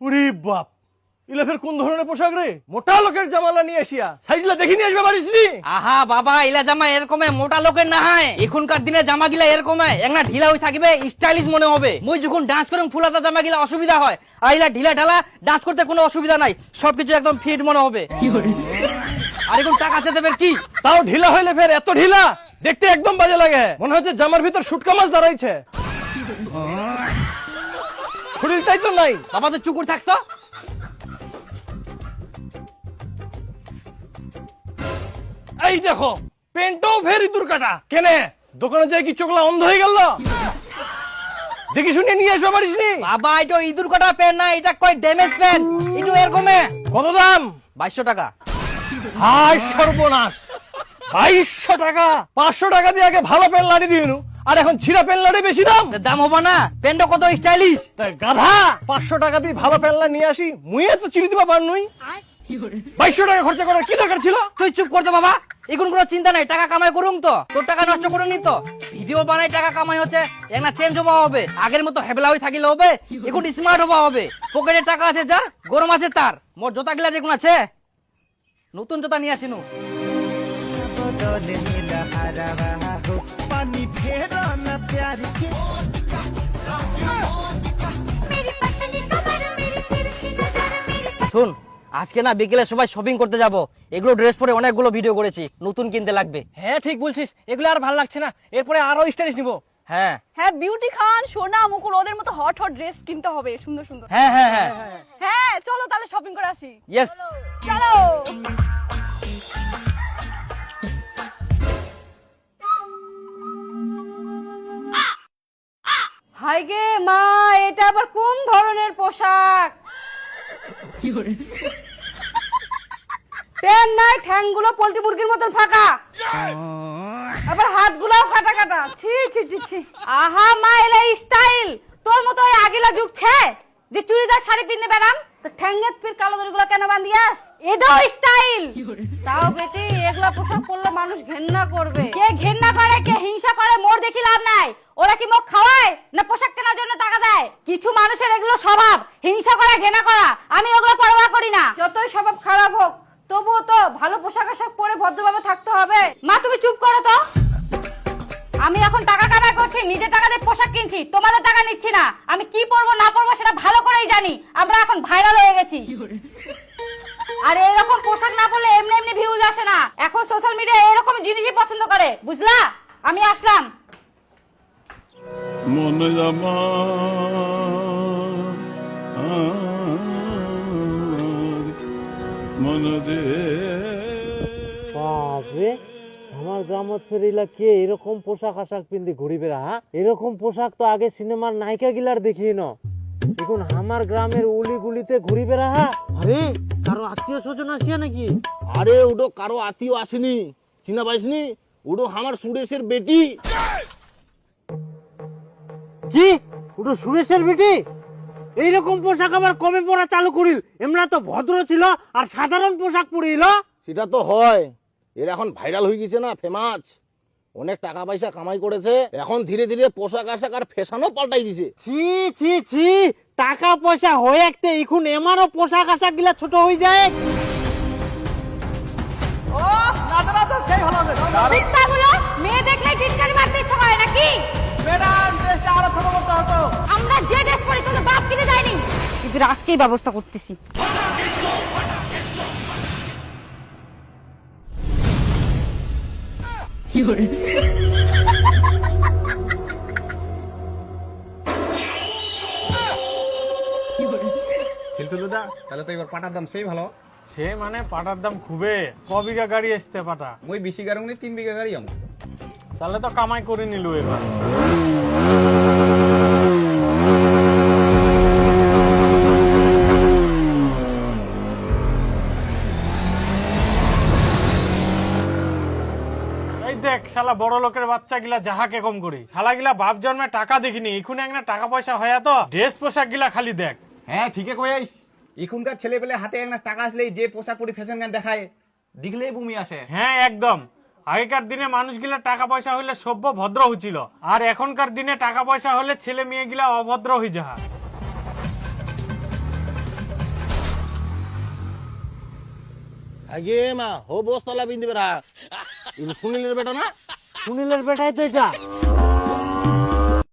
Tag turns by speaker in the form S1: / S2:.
S1: উরি বাপ। ইলা ফের কোন ধরনের পোশাক রে? মোটা লোকের জামালা নিয়ে আসিয়া। সাইজলা দেখি নিয়ে আসবে নি
S2: আহা বাবা ইলা জামা এরকম মোটা লোকের না হয়। এখনকার দিনে জামা গিলা এরকম। একটা ঢিলা হয়ে থাকবে স্টাইলিশ মনে হবে। মুই যখন ডান্স করুম ফুলাতা জামা গিলা অসুবিধা হয়। আর ইলা ঢিলা ঢালা ডান্স করতে কোনো অসুবিধা নাই। সবকিছু একদম ফিট মনে হবে। আর এখন টাকা চেতে দেবে কি?
S1: তাও ঢিলা হইলে ফের এত ঢিলা? দেখতে একদম বাজে লাগে। মনে হচ্ছে জামার ভিতর শুটকা মাছ দাঁড়াইছে। শরীরটাই তো নাই।
S2: বাবা তো চুকুর থাকতো
S1: এই দেখো পেন্টও ফের ইঁদুর কাটা। কেনে? দোকানে যাই কি চোখলা অন্ধ হয়ে গেল? দেখি শুনে নিয়ে আসবে পারিস নি।
S2: বাবা এটা ইঁদুর কাটা পেন না এটা কয় ড্যামেজ পেন? একটু এরকম।
S1: কত দাম?
S2: বাইশশো টাকা।
S1: হাই সর্বনাশ। বাইশশো টাকা। পাঁচশো টাকা দিয়ে আগে ভালো পেন লাড়ি দিনু আর এখন ছিঁড়া পেন লাড়ি বেশি দাম?
S2: দাম হবে না। পেনটা কত স্টাইলিশ?
S1: গাধা পাঁচশো টাকা দিয়ে ভালো লাড়ি নিয়ে আসি। মুইয়ে তো চিনি দিবা পার নুই বাইশশো টাকা খরচা করার কি দরকার ছিল?
S2: তুই চুপ করতো বাবা এখন কোনো চিন্তা নাই টাকা কামাই করুম তো। তোর টাকা নষ্ট করুন তো। ভিডিও বানাই টাকা কামাই হচ্ছে একটা চেঞ্জ হওয়া হবে। আগের মতো হেবলা হয়ে থাকিলে হবে এখন স্মার্ট হওয়া হবে। পকেটে টাকা আছে যার গরম আছে তার। মোর জোতা গিলা যেগুলো আছে। নতুন জোতা নিয়ে আসিনু।
S3: पानी फेरो न प्यार के
S4: मेरी पतली कमर मेरी तिरछी नजर मेरी
S2: শুন আজকে না বিকেলে সবাই শপিং করতে যাব এগুলো ড্রেস পরে অনেকগুলো ভিডিও করেছি নতুন কিনতে লাগবে
S5: হ্যাঁ ঠিক বলছিস এগুলো আর ভালো লাগছে না এরপরে আরো স্টাইলিশ নিবো
S2: হ্যাঁ
S6: হ্যাঁ বিউটি খান সোনা মুকুল ওদের মতো হট হট ড্রেস কিনতে হবে সুন্দর সুন্দর
S2: হ্যাঁ হ্যাঁ হ্যাঁ
S6: হ্যাঁ চলো তাহলে শপিং করে আসি
S2: ইয়েস
S6: চলো হাই গে মা এটা আবার কোন ধরনের পোশাক? প্যান নাই ঠ্যাংগুলো পোল্ট্রি মুরগির মতন ফাঁকা। আবার হাতগুলোও ফাটা কাটা। ছি ছি ছি ছি। আহা মা এলা স্টাইল তোর মতো ওই আগিলা যুগ ছে যে চুড়িদার শাড়ি পিনে বেড়াম। তো ঠ্যাঙ্গেত পির কালো দড়িগুলো কেন বান্ধিয়াস এটাও স্টাইল তাও বেটি এগুলা পোশাক পরলে মানুষ ঘেন্না করবে। কে ঘেন্না করে কে হিংসা করে মোর দেখি লাভ নাই। ওরা কি মোক খাওয়ায় না পোশাক কেনার জন্য টাকা দেয়? কিছু মানুষের এগুলো স্বভাব হিংসা করা ঘেন্না করা আমি ওগুলো পরোয়া করি না। যতই স্বভাব খারাপ হোক তবুও তো ভালো পোশাক আশাক পরে ভদ্রভাবে থাকতে হবে। মা তুমি চুপ করো তো। আমি এখন টাকা কামাই করছি নিজে টাকা দিয়ে পোশাক কিনছি তোমাদের টাকা নিচ্ছি না। আমি কি পরবো না পরবো সেটা ভালো করেই জানি। আমরা এখন ভাইরাল হয়ে গেছি। আর এরকম পোশাক না পরলে এমনি এমনি ভিউজ আসে না। এখন সোশ্যাল মিডিয়া এরকম জিনিসই পছন্দ করে বুঝলা? আমি আসলাম।
S7: মন জামা মন দে
S8: আমার গ্রামত ফেরিলা কে? এরকম পোশাক আশাক পিন্ধি ঘুরিবে হা? এরকম পোশাক তো আগে সিনেমার নায়িকা গিলার দেখি ন এখন আমার গ্রামের উলি গুলিতে ঘুরিবে রাহা আরে কারও আত্মীয় স্বজন আসিয়া নাকি?
S9: আরে ওটো কারও আত্মীয় আসেনি। চিনা পাইসনি? ওটো আমার সুরেশের বেটি।
S8: কি? ওটা সুরেশের বেটি? এইরকম পোশাক আবার কবে পরা চালু করিল? এমরা তো ভদ্র ছিল আর সাধারণ পোশাক পরিল।
S9: সেটা তো হয়। এর এখন ভাইরাল হয়ে গেছে না ফেমাস অনেক টাকা পয়সা কামাই করেছে এখন ধীরে ধীরে পোশাক আশাক আর ফ্যাশনও পাল্টাই দিছে।
S8: ছি ছি ছি টাকা পয়সা হয়ে একতে এখন এমারও পোশাক আশাক গিলা ছোট হয়ে যায়।
S6: কুত্তাগুলো মেয়ে। দেখলে মারতে ইচ্ছা করে নাকি? আমরা যে ড্রেস পরি তোদের বাপ কিনে যায়নি কিন্তু আজকেই ব্যবস্থা করতেছি।
S5: কিন্তু দাদা তাহলে তো এবার পাটার দাম সেই ভালো।
S10: সে মানে পাটার দাম খুবে ক বিঘা গাড়ি আসতে পাটা?
S5: মই বেশি গাড়ি নি তিন বিঘা গাড়ি আমার।
S10: তাহলে তো কামাই করে নিল এবার। শালা বড় লোকের বাচ্চা গিলা যাহাকে কম করি। শালা গিলা বাপ জন্মে টাকা দেখিনি এখন একটা টাকা পয়সা হয়ে তো ড্রেস পোশাক গিলা খালি দেখ।
S5: হ্যাঁ ঠিকই কইস এখনকার ছেলে পেলে হাতে একটা টাকা আসলেই যে পোশাক পরি ফ্যাশন গান দেখায় দেখলেই বমি আসে।
S10: হ্যাঁ একদম। আগেকার দিনে মানুষ গিলা টাকা পয়সা হলে সভ্য ভদ্র হচ্ছিল আর এখনকার দিনে টাকা পয়সা হলে ছেলে মেয়ে গিলা অভদ্র হই যাহা।
S9: আগে মা হো বস তলা বিন্দিবে ইনি সুনীলের বেটা না
S8: সুনীলের বেটাই তো এটা